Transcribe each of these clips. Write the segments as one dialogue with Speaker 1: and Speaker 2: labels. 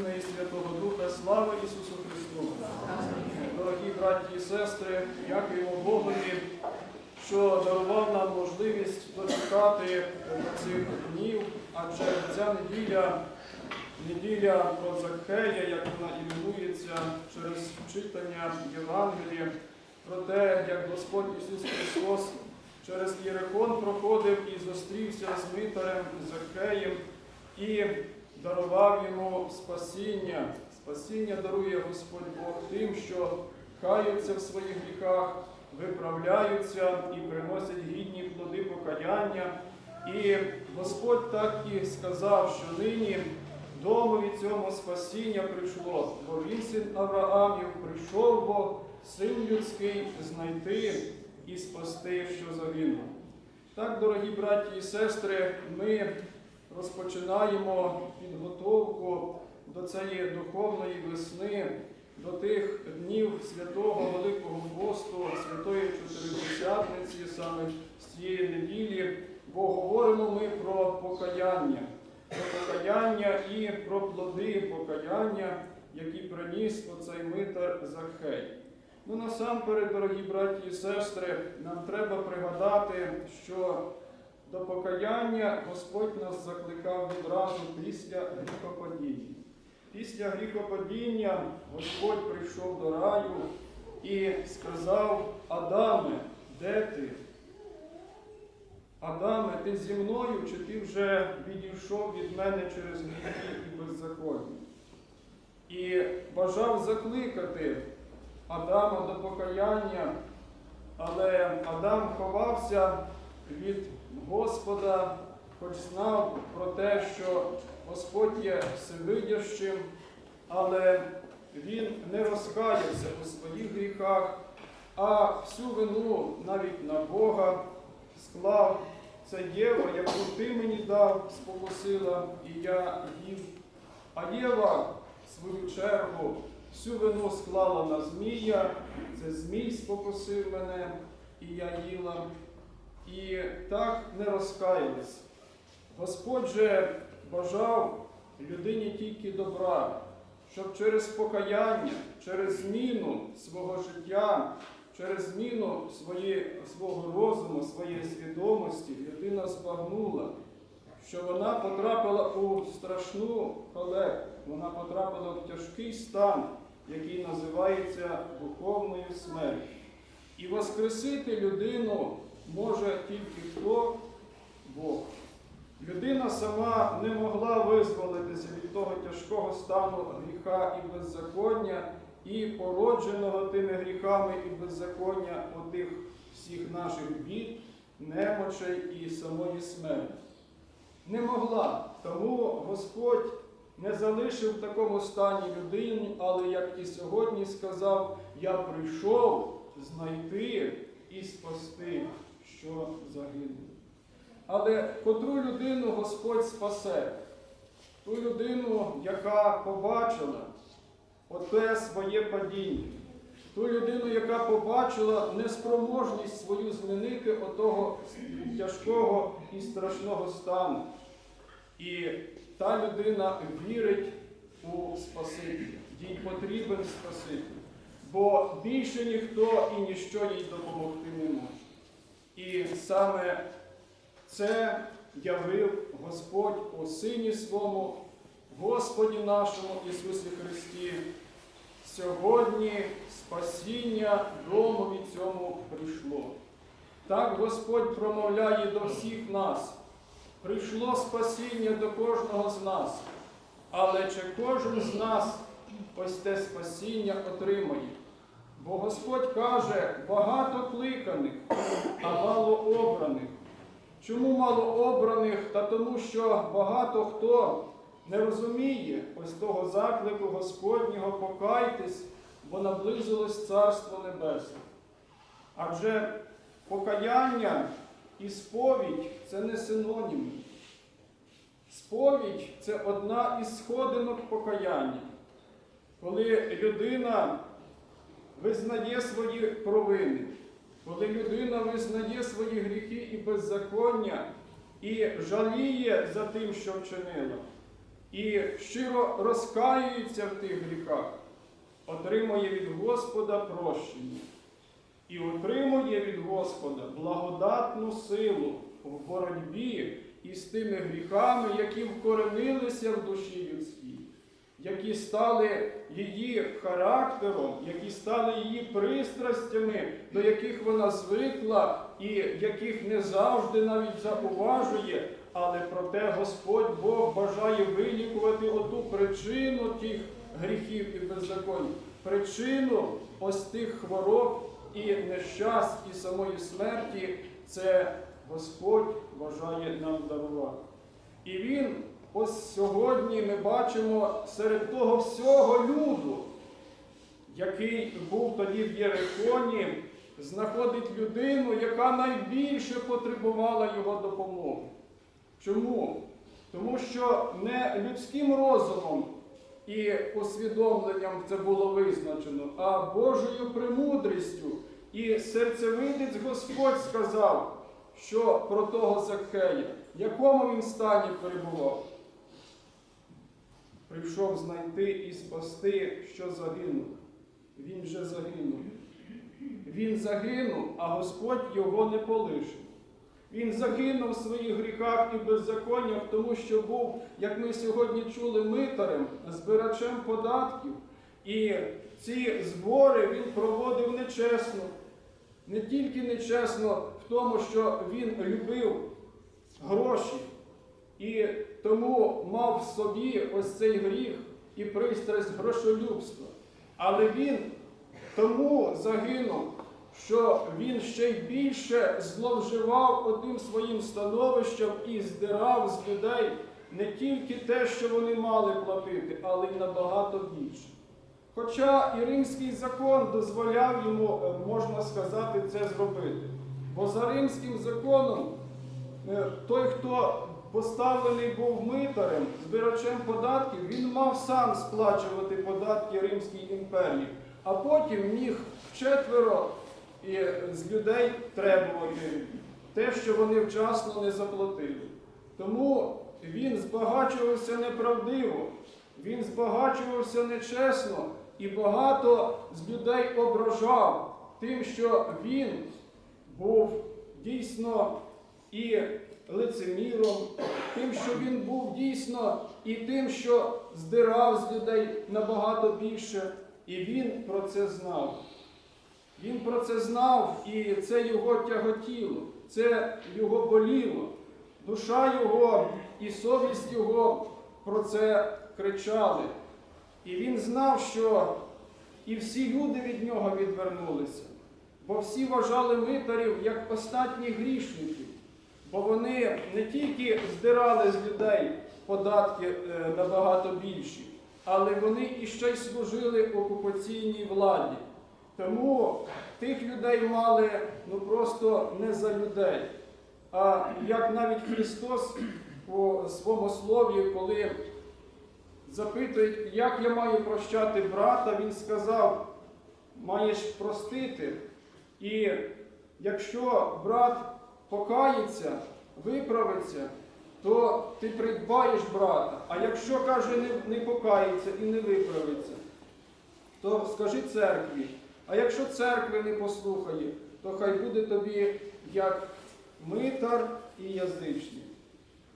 Speaker 1: Сина, і Святого Духа, слава Ісусу Христу! Дорогі браті і сестри, дякуємо Богові, що дарував нам можливість дочекати цих днів, адже ця неділя, неділя про Закхея, як вона іменується через читання Євангелія, про те, як Господь Ісус Христос через Єрихон проходив і зустрівся з митарем Закхеєм і дарував йому спасіння. Спасіння дарує Господь Бог тим, що каються в своїх гріхах, виправляються і приносять гідні плоди покаяння. І Господь так і сказав, що нині домові цьому спасіння прийшло, бо він син Авраамів прийшов, бо син людський знайти і спасти, що загинув. Так, дорогі браті і сестри, ми розпочинаємо підготовку до цієї духовної весни, до тих днів святого Великого Посту, Святої Чотиридесятниці, саме з цієї неділі, бо говоримо ми про покаяння, про покаяння і про плоди покаяння, які приніс оцей митар Захей. Ну, насамперед, дорогі браті і сестри, нам треба пригадати, що до покаяння Господь нас закликав відразу після гріхопадіння. Після гріхопадіння Господь прийшов до раю і сказав Адаме, де ти? Адаме, ти зі мною, чи ти вже відійшов від мене через гріхи і беззаконня? І бажав закликати Адама до покаяння, але Адам ховався від Господа, хоч знав про те, що Господь є всевидящим, але він не розкаявся у своїх гріхах, а всю вину навіть на Бога склав. Це Єва, яку ти мені дав, спокусила, і я їв. А Єва, в свою чергу, всю вину склала на Змія, це Змій спокусив мене, і я їла. І так не розкаялись. Господь же бажав людині тільки добра, щоб через покаяння, через зміну свого життя, через зміну свої, свого розуму, своєї свідомості людина збагнула, що вона потрапила у страшну халепу, вона потрапила в тяжкий стан, який називається духовною смертю. І воскресити людину може тільки хто Бог. Людина сама не могла визволитися від того тяжкого стану гріха і беззаконня, і породженого тими гріхами і беззаконня отих всіх наших бід, немочей і самої смерті. Не могла. Тому Господь не залишив в такому стані людину, але як і сьогодні сказав, я прийшов знайти і спасти, що загинули. Але котру людину Господь спасе, ту людину, яка побачила оте своє падіння, ту людину, яка побачила неспроможність свою змінити отого тяжкого і страшного стану. І та людина вірить у Спасителя, їй потрібен Спаситель, бо більше ніхто і ніщо їй допомогти не може. І саме це явив Господь у Сині Своєму, Господі нашому Ісусі Христі. Сьогодні спасіння домові цьому прийшло. Так Господь промовляє до всіх нас. Прийшло спасіння до кожного з нас, але чи кожен з нас ось те спасіння отримає? Бо Господь каже, багато кликаних, а мало обраних. Чому мало обраних? Та тому, що багато хто не розуміє ось того заклику Господнього покайтесь, бо наблизилось Царство Небесне. Адже покаяння і сповідь це не синоніми. Сповідь це одна із сходинок покаяння, коли людина визнає свої провини, коли людина визнає свої гріхи і беззаконня і жаліє за тим, що вчинила. і щиро розкаюється в тих гріхах, отримує від Господа прощення і отримує від Господа благодатну силу в боротьбі із тими гріхами, які вкоренилися в душі людській, які стали її характером, які стали її пристрастями, до яких вона звикла і яких не завжди навіть зауважує. Але проте Господь Бог бажає вилікувати оту причину тих гріхів і беззаконь, причину ось тих хвороб і нещасть, і самої смерті, це Господь бажає нам дарувати. І Він, ось сьогодні ми бачимо серед того всього люду, який був тоді в Єрихоні, знаходить людину, яка найбільше потребувала його допомоги. Чому? Тому що не людським розумом і усвідомленням це було визначено, а Божою премудрістю. І серцевидець Господь сказав, що про того Закхея, в якому він стані перебував. Прийшов знайти і спасти, що загинув. Він же загинув. Він загинув, а Господь його не полишив. Він загинув в своїх гріхах і беззаконнях, тому що був, як ми сьогодні чули, митарем, збирачем податків. І ці збори він проводив нечесно. Не тільки нечесно в тому, що він любив гроші, і тому мав в собі ось цей гріх і пристрасть грошолюбства. Але він тому загинув, що він ще й більше зловживав одним своїм становищем і здирав з людей не тільки те, що вони мали платити, але й набагато більше. Хоча і римський закон дозволяв йому, е, можна сказати, це зробити. Бо за римським законом е, той, хто поставлений був митарем, збирачем податків, він мав сам сплачувати податки Римській імперії, а потім міг четверо з людей требувати те, що вони вчасно не заплатили. Тому він збагачувався неправдиво, він збагачувався нечесно і багато з людей ображав тим, що він був дійсно і лицеміром, тим, що він був дійсно і тим, що здирав з людей набагато більше, і він про це знав. Він про це знав, і це його тяготіло, це його боліло. Душа його і совість його про це кричали. І він знав, що і всі люди від нього відвернулися, бо всі вважали митарів як остатніх грішників, бо вони не тільки здирали з людей податки е, набагато більші, але вони іще й служили окупаційній владі. Тому тих людей мали ну просто не за людей. А як навіть Христос у своєму слові, коли запитують, як я маю прощати брата, Він сказав, маєш простити. І якщо брат покається, виправиться, то ти придбаєш брата. А якщо, каже, не, не покається і не виправиться, то скажи церкві. А якщо церкви не послухає, то хай буде тобі як митар і язичник.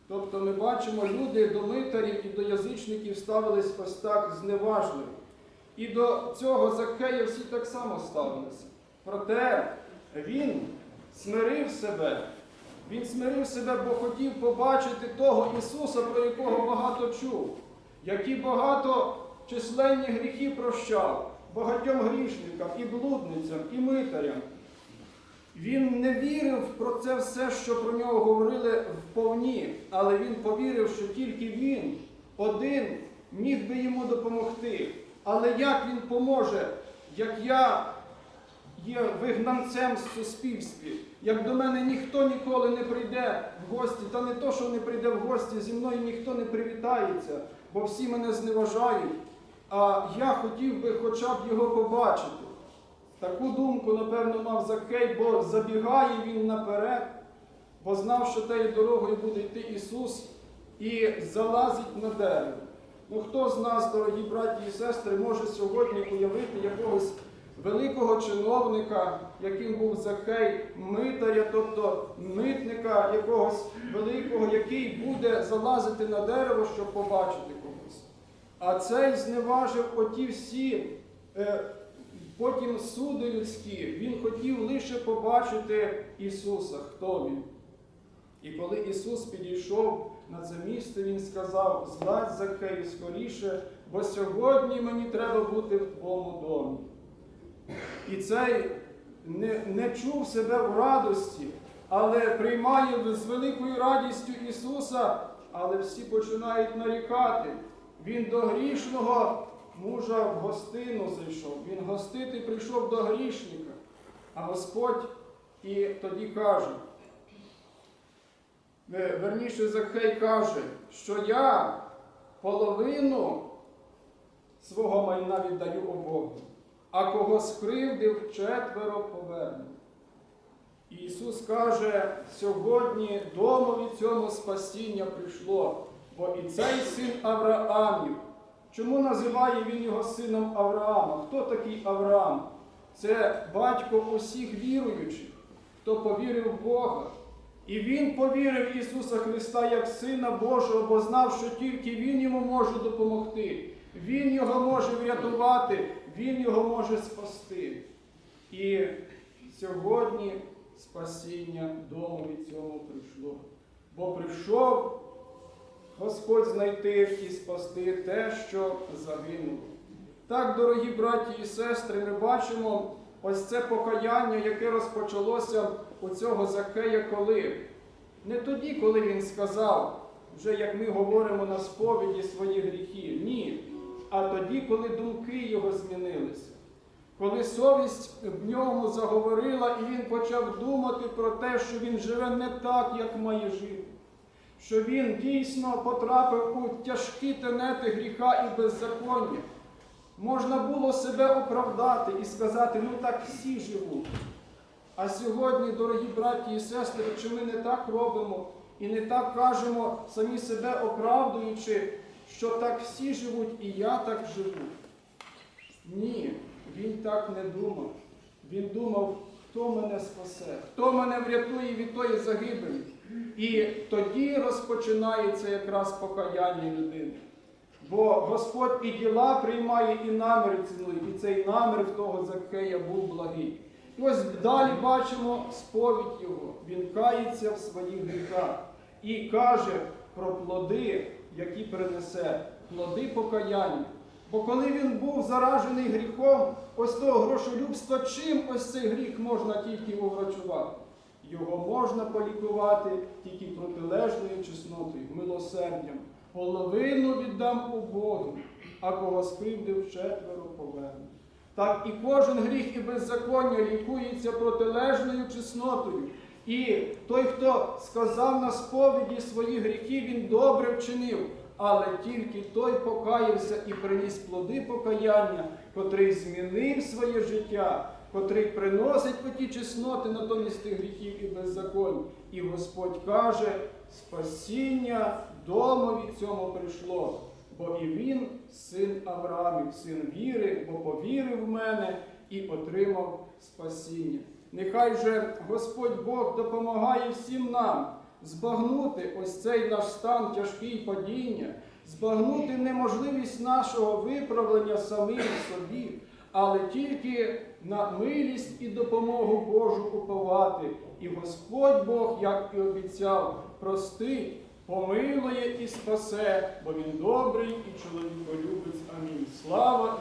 Speaker 1: Тобто ми бачимо, люди до митарів і до язичників ставились ось так зневажливо. І до цього Закхея всі так само ставилися. Проте він смирив себе. Він смирив себе, бо хотів побачити того Ісуса, про якого багато чув, який багато численні гріхи прощав багатьом грішникам, і блудницям, і митарям. Він не вірив про це все, що про нього говорили вповні, але він повірив, що тільки він один міг би йому допомогти. Але як він поможе, як я є вигнанцем в суспільстві, як до мене ніхто ніколи не прийде в гості, та не то, що не прийде в гості, зі мною ніхто не привітається, бо всі мене зневажають. А я хотів би хоча б його побачити. Таку думку, напевно, мав Закхей, бо забігає він наперед, бо знав, що тією дорогою буде йти Ісус і залазить на дерево. Ну хто з нас, дорогі браті і сестри, може сьогодні уявити якогось великого чиновника, яким був Захей, митаря, тобто митника якогось великого, який буде залазити на дерево, щоб побачити когось. А цей зневажив оті всі е, потім суди людські. Він хотів лише побачити Ісуса, хто він. І коли Ісус підійшов на це місце, Він сказав: зладь Закхею скоріше, бо сьогодні мені треба бути в твоєму домі. І цей не, не чув себе в радості, але приймає з великою радістю Ісуса, але всі починають нарікати. Він до грішного мужа в гостину зайшов. Він гостити прийшов до грішника. А Господь і тоді каже, е, верніше Закхей каже, що я половину свого майна віддаю Богу, а кого скривдив, четверо поверну. Ісус каже, сьогодні домові цьому спасіння прийшло, бо і цей син Авраамів. Чому називає він його сином Авраама? Хто такий Авраам? Це батько усіх віруючих, хто повірив в Бога. І він повірив Ісуса Христа як Сина Божого, бо знав, що тільки Він йому може допомогти. Він його може врятувати, Він його може спасти. І сьогодні спасіння дому від цьому прийшло. Бо прийшов Господь знайти і спасти те, що загинуло. Так, дорогі браті і сестри, ми бачимо ось це покаяння, яке розпочалося у цього Закея коли? Не тоді, коли він сказав, вже як ми говоримо на сповіді свої гріхи. Ні. А тоді, коли думки його змінилися. Коли совість в ньому заговорила, і він почав думати про те, що він живе не так, як має жити що він дійсно потрапив у тяжкі тенети гріха і беззаконня. Можна було себе оправдати і сказати, ну так всі живуть. А сьогодні, дорогі браті і сестри, чи ми не так робимо і не так кажемо, самі себе оправдуючи, що так всі живуть і я так живу. Ні, він так не думав. Він думав, хто мене спасе, хто мене врятує від тої загибелі. І тоді розпочинається якраз покаяння людини. Бо Господь і діла приймає, і наміри цілий, і цей намір в того Закея був благий. І ось далі бачимо сповідь його. Він кається в своїх гріхах і каже про плоди, які принесе, плоди покаяння. Бо коли він був заражений гріхом, ось того грошолюбства, чим ось цей гріх можна тільки уврачувати? Його можна полікувати тільки протилежною чеснотою, милосердям. Половину віддам у Богу, а кого скривдив четверо поверну. Так і кожен гріх і беззаконня лікується протилежною чеснотою. І той, хто сказав на сповіді свої гріхи, він добре вчинив, але тільки той покаявся і приніс плоди покаяння, котрий змінив своє життя котрий приносить оті чесноти натомість тих гріхів і беззаконь. І Господь каже, спасіння домові цьому прийшло, бо і він, син Авраамів, син віри, бо повірив в мене і отримав спасіння. Нехай же Господь Бог допомагає всім нам збагнути ось цей наш стан тяжкий падіння, збагнути неможливість нашого виправлення самим собі, але тільки на милість і допомогу Божу уповати. І Господь Бог, як і обіцяв, простить, помилує і спасе, бо Він добрий і чоловіколюбець. Амінь. Слава